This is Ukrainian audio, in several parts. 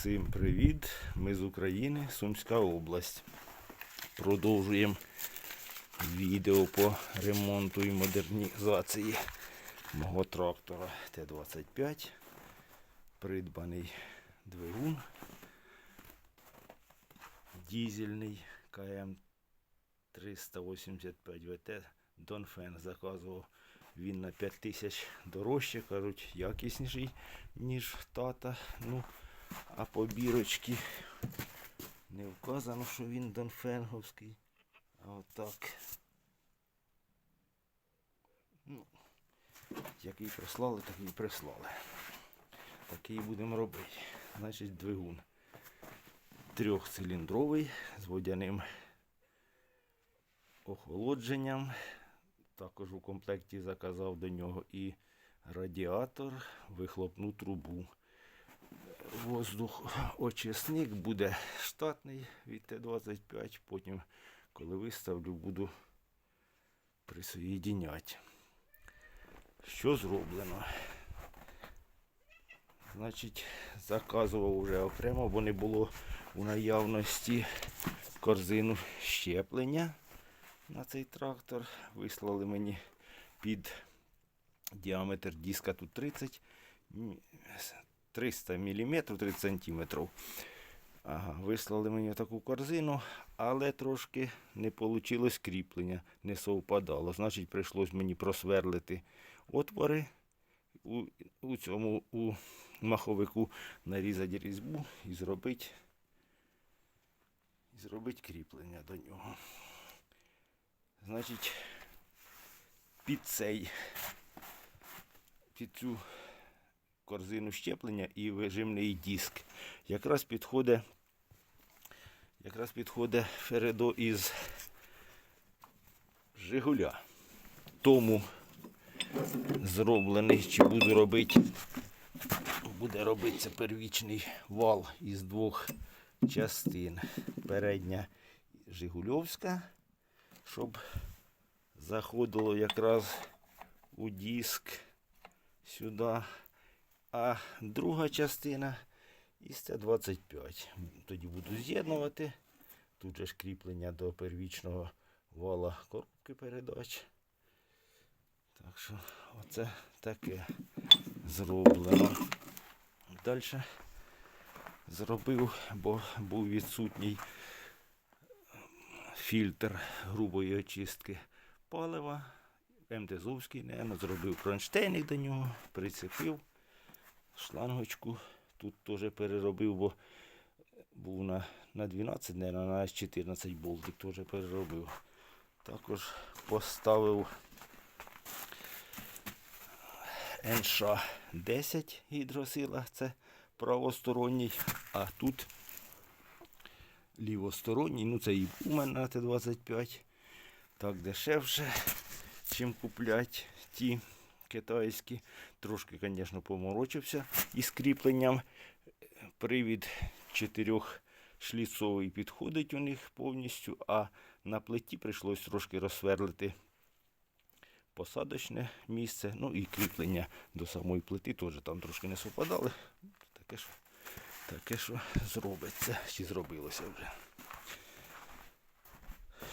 Всім привіт! Ми з України, Сумська область. Продовжуємо відео по ремонту і модернізації мого трактора Т-25. Придбаний двигун. Дізельний КМ 385 ВТ. Донфен заказував він на 5 тисяч дорожче, кажуть, якісніший, ніж тата. Ну, а по бірочці не вказано, що він Донфенговський. А отак. Ну, який прислали, такий прислали. Такий будемо робити. Значить, двигун трьохциліндровий з водяним охолодженням. Також у комплекті заказав до нього і радіатор, вихлопну трубу. Воздух очисник буде штатний від Т-25. Потім, коли виставлю, буду присоєдиняти. Що зроблено? Значить, заказував вже окремо, бо не було у наявності корзину щеплення на цей трактор. Вислали мені під діаметр диска тут 30 м, 300 мм 30 см. Ага, вислали мені таку корзину, але трошки не вийшло кріплення, не совпадало. Значить, прийшлось мені просверлити отвори у, у цьому у маховику, нарізати різьбу і зробити, і зробити кріплення до нього. Значить, під цей, під цю корзину щеплення і вижимний диск. Якраз підходить, якраз підходить Фередо із Жигуля. Тому зроблений, чи буду робити, буде робитися первічний вал із двох частин. Передня Жигульовська, щоб заходило якраз у диск сюди. А друга частина із Т-25. Тоді буду з'єднувати. Тут же ж кріплення до первічного вала коробки передач. Так що оце таке зроблено. Далі зробив, бо був відсутній фільтр грубої очистки палива. МТЗовський, наверное, зробив кронштейник до нього, прицепив шлангочку. Тут теж переробив, бо був на, на 12, наверное, на 14 болтик теж переробив. Також поставив НШ 10 гідросила, це правосторонній, а тут лівосторонній, ну це і у мене на Т-25. Так дешевше, чим куплять ті китайські. Трошки, звісно, поморочився із кріпленням. Привід чотирьохшліцовий підходить у них повністю, а на плиті прийшлось трошки розсверлити посадочне місце. Ну і кріплення до самої плити теж там трошки не совпадали. Таке що, таке, що зробиться, чи зробилося вже.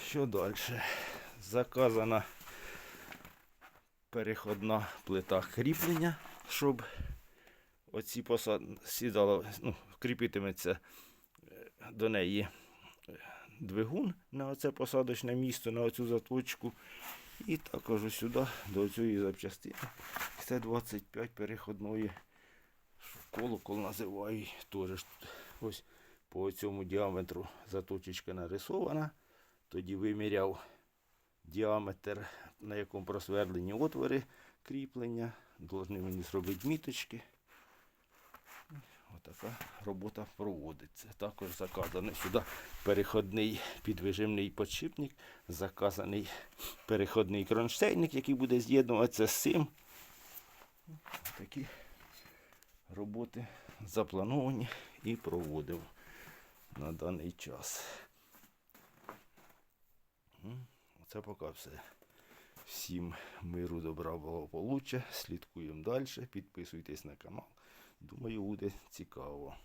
Що далі? Заказана переходна плита кріплення, щоб оці посад... сідало, ну, кріпитиметься е, до неї е, двигун на оце посадочне місце, на оцю заточку. І також сюди, до цієї запчастини. Це 25 переходної колокол називають. Теж ось по цьому діаметру заточечка нарисована. Тоді виміряв діаметр, на якому просверлені отвори кріплення. Должны мені зробити міточки. Отака робота проводиться. Також заказаний сюди переходний підвижимний подшипник, заказаний переходний кронштейник, який буде з'єднуватися з цим. Такі роботи заплановані і проводив на даний час. М, Оце поки все. Всім миру, добра, благополуччя. Слідкуємо далі. Підписуйтесь на канал. Думаю, буде цікаво.